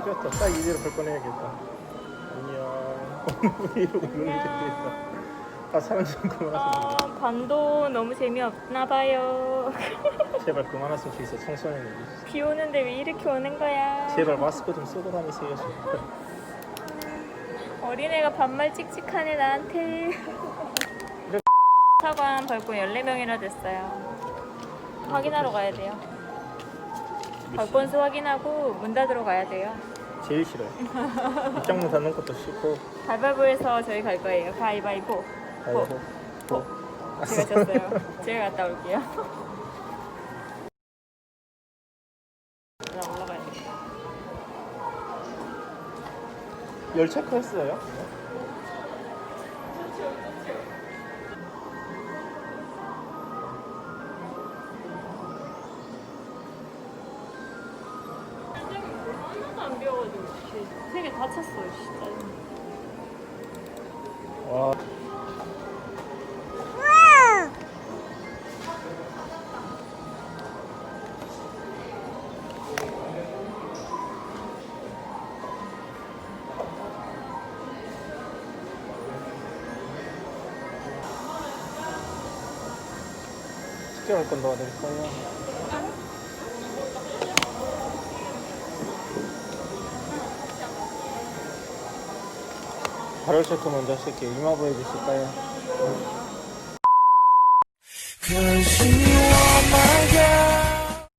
꼈다. 딱 이대로 걸 꺼내야겠다. 안녕. 게. 아 사람 좀 그만하세요. 아, 반도 너무 재미없나 봐요. 제발 그만했으면 좋겠어. 청소년이. 비 오는데 왜 이렇게 오는 거야? 제발 마스크 좀 쓰고 다니세요. 어린애가 반말 찍찍하네 나한테. 사관 벌금 14명이나 됐어요. 확인하러 가야 돼요. 벌건수 확인하고 문 닫으러 가야 돼요. 제일 싫어요. 입장문 닫는 것도 싫고. 가위바위보에서 저희 갈 거예요. 가위바위보. 아이고. 보. 제가 졌어요. 제가 갔다 올게요. 나 올라가야 돼. 열차 했어요? 비워가지고 세개 다 찼어 진짜. 와. 특별할 건 도와드릴까요? 발열 체크 먼저 하실게요. 이마 보여주실까요?